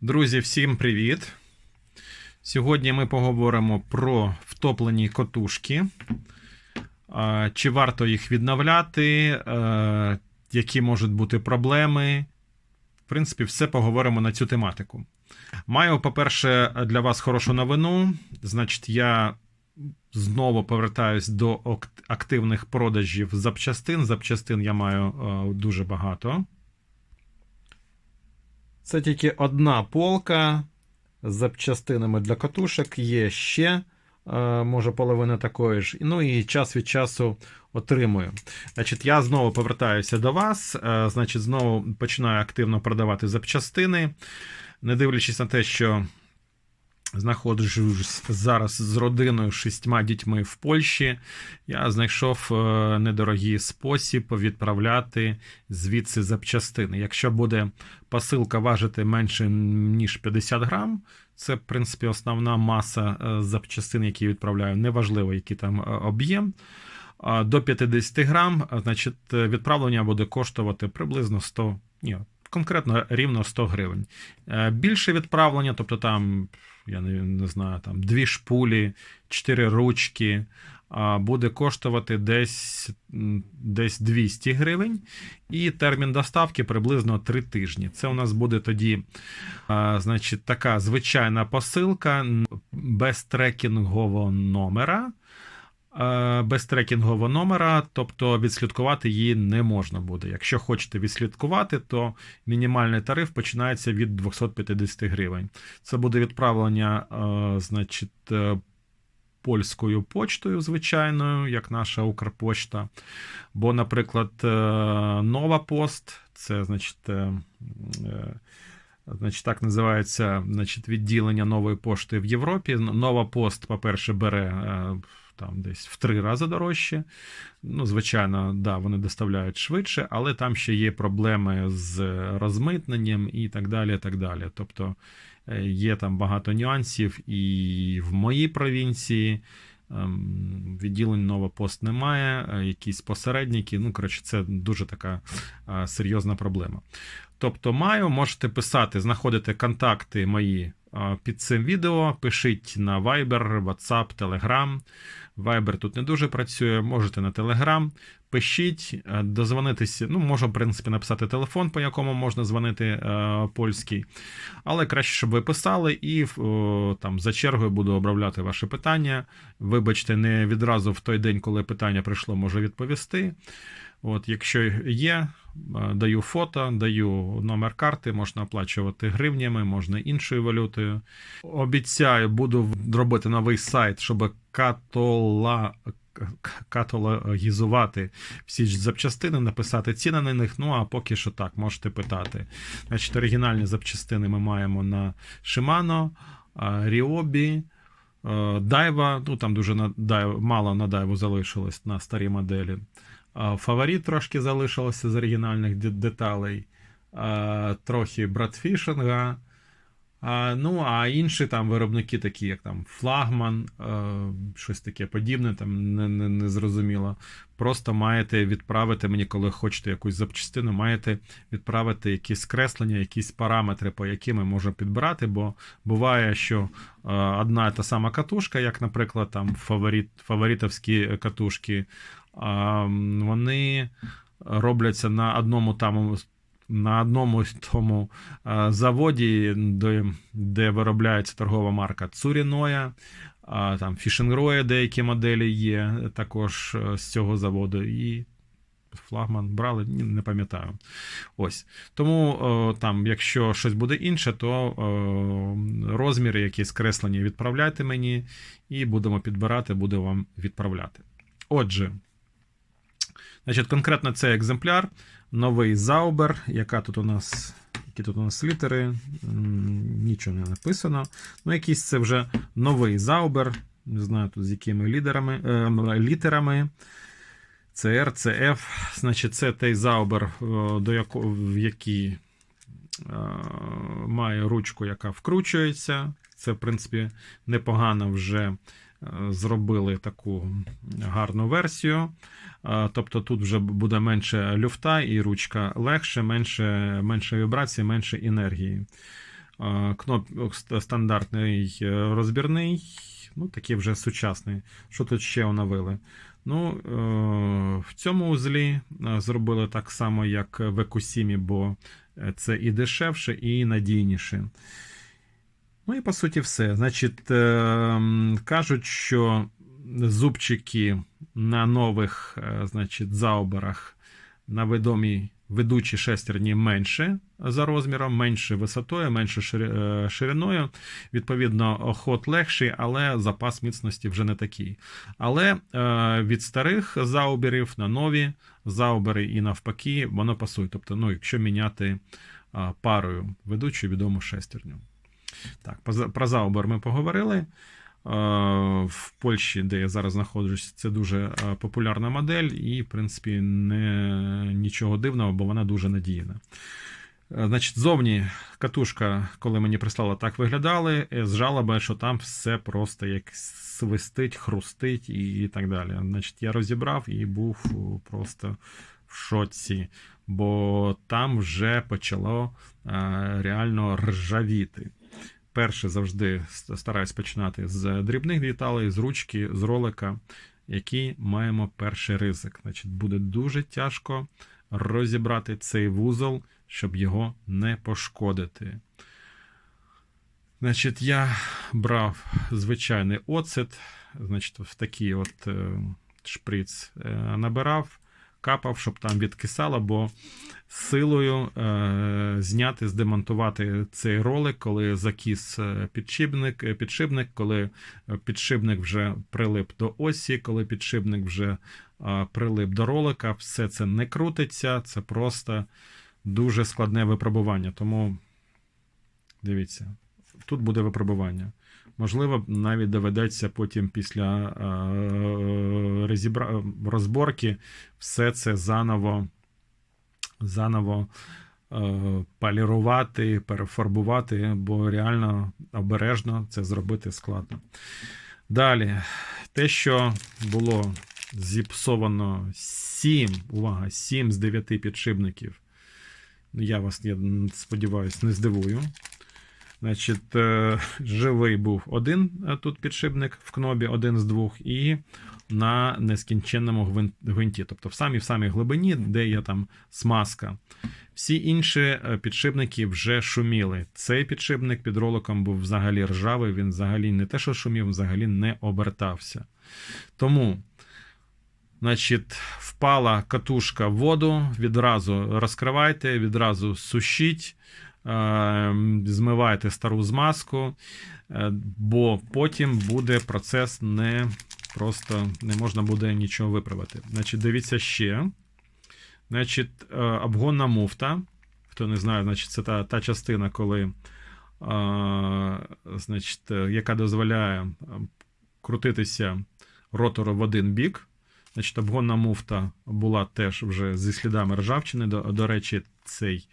Друзі, всім привіт! Сьогодні ми поговоримо про втоплені котушки. Чи варто їх відновляти, які можуть бути проблеми. В принципі, все поговоримо на цю тематику. Маю, по-перше, для вас хорошу новину. Значить, я знову повертаюсь до активних продажів запчастин. Запчастин я маю дуже багато. Це тільки одна полка з запчастинами для катушок. Є ще, е, може, половина такої ж. Ну і час від часу отримую. Значить, я знову повертаюся до вас. е, Значить, знову починаю активно продавати запчастини, не дивлячись на те, що. Знаходжусь зараз з родиною шістьма дітьми в Польщі. Я знайшов е, недорогий спосіб відправляти звідси запчастини. Якщо буде посилка важити менше ніж 50 грам, це, в принципі, основна маса е, запчастин, які я відправляю. Неважливо, який там е, об'єм. До 50 грам, значить, відправлення буде коштувати приблизно 100, ні, конкретно рівно 100 гривень. Е, Більше відправлення, тобто там, я не, не знаю, там дві шпулі, чотири ручки, буде коштувати десь, десь 200 гривень. І термін доставки приблизно 3 тижні. Це у нас буде тоді, значить, така звичайна посилка без трекінгового номера. Е, Без трекінгового номера, тобто відслідкувати її не можна буде. Якщо хочете відслідкувати, то мінімальний тариф починається від 250 гривень. Це буде відправлення, е, значить, е, польською почтою, звичайною, як наша Укрпочта. Бо, наприклад, Нова Пост, це значить. Значить, так називається значить, відділення нової пошти в Європі. Нова пост, по-перше, бере там десь в три рази дорожче. Ну, звичайно, да, вони доставляють швидше, але там ще є проблеми з розмитненням і так далі. так далі. Тобто е, є там багато нюансів, і в моїй провінції. ем, Відділень нова пост немає, е, якісь посередники. Ну, коротше, це дуже така е, серйозна проблема. Тобто, маю, можете писати, знаходите контакти мої під цим відео. Пишіть на Viber, WhatsApp, Telegram. Viber тут не дуже працює, можете на Telegram. Пишіть, е, дозвонитися. Ну, можу, в принципі, написати телефон, по якому можна дзвонити е, польський. Але краще, щоб ви писали, і там за чергою буду обробляти ваші питання. Вибачте, не відразу в той день, коли питання прийшло, можу відповісти. От, якщо є, е, даю фото, даю номер карти, можна оплачувати гривнями, можна іншою валютою. Обіцяю, буду робити новий сайт, щоб катола. Каталогізувати всі запчастини, написати ціни на них. Ну а поки що так, можете питати. Значить, оригінальні запчастини ми маємо на Shimano, Ryobi, Daiwa, ну там дуже на Daiwa, мало на Daiwa залишилось на старій моделі. А, Фаворит трошки залишилося з оригінальних деталей, трохи братфішинга. Ну, а інші там виробники, такі як там Флагман, е, щось таке подібне, там не, не, не зрозуміло. Просто маєте відправити мені, коли хочете якусь запчастину, маєте відправити якісь креслення, якісь параметри, по яким ми можемо підбирати, бо буває, що е, одна та сама катушка, як, наприклад, там фаворит, фаворитовські катушки, вони робляться на одному там. На одному з тому е, заводі, де, де виробляється торгова марка Цуріноя, там Фішенгроя деякі моделі є також е, з цього заводу. І флагман брали, не пам'ятаю. Ось. Тому е, там, якщо щось буде інше, то е, розміри, якісь креслення відправляйте мені, і будемо підбирати, буду вам відправляти. Отже, значить, конкретно цей екземпляр, новий Заубер, яка тут у нас. Які тут у нас літери, нічого не написано. Ну, якийсь це вже новий Заубер. Не знаю тут з якими лідерами, е, літерами. CR, CF. Значить, це той Заубер, е, до якого, в який е, має ручку, яка вкручується. Це, в принципі, непогано вже зробили таку гарну версію. Тобто тут вже буде менше люфта і ручка легше, менше, менше вібрації, менше енергії. Кноп стандартний е, розбірний, ну такий вже сучасний. Що тут ще оновили? Ну, е, в цьому узлі е, зробили так само, як в Екусімі, бо це і дешевше, і надійніше. Ну і по суті все. Значить, е, м, кажуть, що зубчики на нових е, значить, заоберах на відомій ведучій шестерні менше за розміром, менше висотою, менше е, шириною. Відповідно, ход легший, але запас міцності вже не такий. Але е, від старих зауберів на нові заубери і навпаки, воно пасує. Тобто, ну, якщо міняти парою ведучу відому шестерню. Так, про за- заубер ми поговорили. Е, В Польщі, де я зараз знаходжусь, це дуже е, популярна модель, і, в принципі, не, нічого дивного, бо вона дуже надійна. Е, Значить, зовні катушка, коли мені прислали, так виглядали. З жалоби, що там все просто як свистить, хрустить і так далі. Значить, я розібрав і був просто в шоці, бо там вже почало е, реально ржавіти. Перше завжди стараюсь починати з дрібних деталей, з ручки, з ролика, які маємо перший ризик. Значить, буде дуже тяжко розібрати цей вузол, щоб його не пошкодити. Значить, я брав звичайний оцет, значить, в такий от е, шприц е, набирав, капав, щоб там відкисало, бо силою е, зняти, здемонтувати цей ролик, коли закіс е, підшипник, е, підшипник, коли е, підшипник вже прилип до осі, коли підшипник вже е, прилип до ролика, все це не крутиться, це просто дуже складне випробування. Тому дивіться, тут буде випробування. Можливо, навіть доведеться потім після е, розборки все це заново, заново е, полірувати, перефарбувати, бо реально обережно це зробити складно. Далі, те, що було зіпсовано 7, увага, 7 з 9 підшипників. Я вас, я сподіваюся, не здивую. Значить, е, живий був один е, тут підшипник в кнобі, один з двох, і на нескінченному гвинті, тобто в самій в самій глибині, де є там смазка. Всі інші е, підшипники вже шуміли. Цей підшипник під роликом був взагалі ржавий, він взагалі не те, що шумів, взагалі не обертався. Тому, значить, впала катушка в воду, відразу розкривайте, відразу сушіть. Е, Змивайте стару змазку, е, бо потім буде процес не просто не можна буде нічого виправити. Значить, дивіться ще. Значить, е, обгонна муфта. Хто не знає, значить, це та, та частина, коли, е, значить, яка дозволяє крутитися ротору в один бік. Значить, обгонна муфта була теж вже зі слідами ржавчини. До, до речі, цей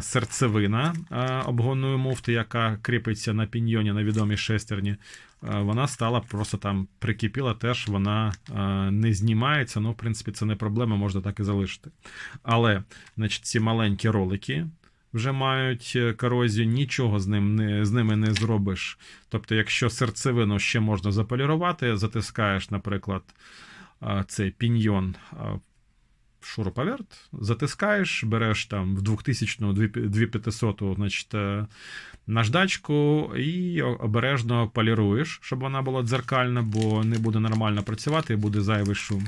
серцевина е, обгонної муфти, яка кріпиться на піньйоні на відомій шестерні, е, вона стала просто там прикипіла, теж вона е, не знімається. Ну, в принципі, це не проблема, можна так і залишити. Але, значить, ці маленькі ролики. Вже мають е, корозію, нічого з ним не з ними не зробиш. Тобто, якщо серцевину ще можна заполірувати, затискаєш, наприклад, цей піньйон шуруповерт, затискаєш, береш там в 2000 2500 значить, е, наждачку і обережно поліруєш, щоб вона була дзеркальна, бо не буде нормально працювати і буде зайвий шум.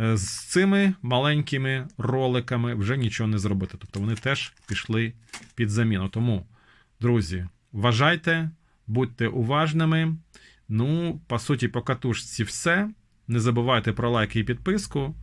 Е, З цими маленькими роликами вже нічого не зробити. Тобто вони теж пішли під заміну. Тому, друзі, вважайте, будьте уважними. Ну, по суті, по катушці все. Не забувайте про лайки і підписку.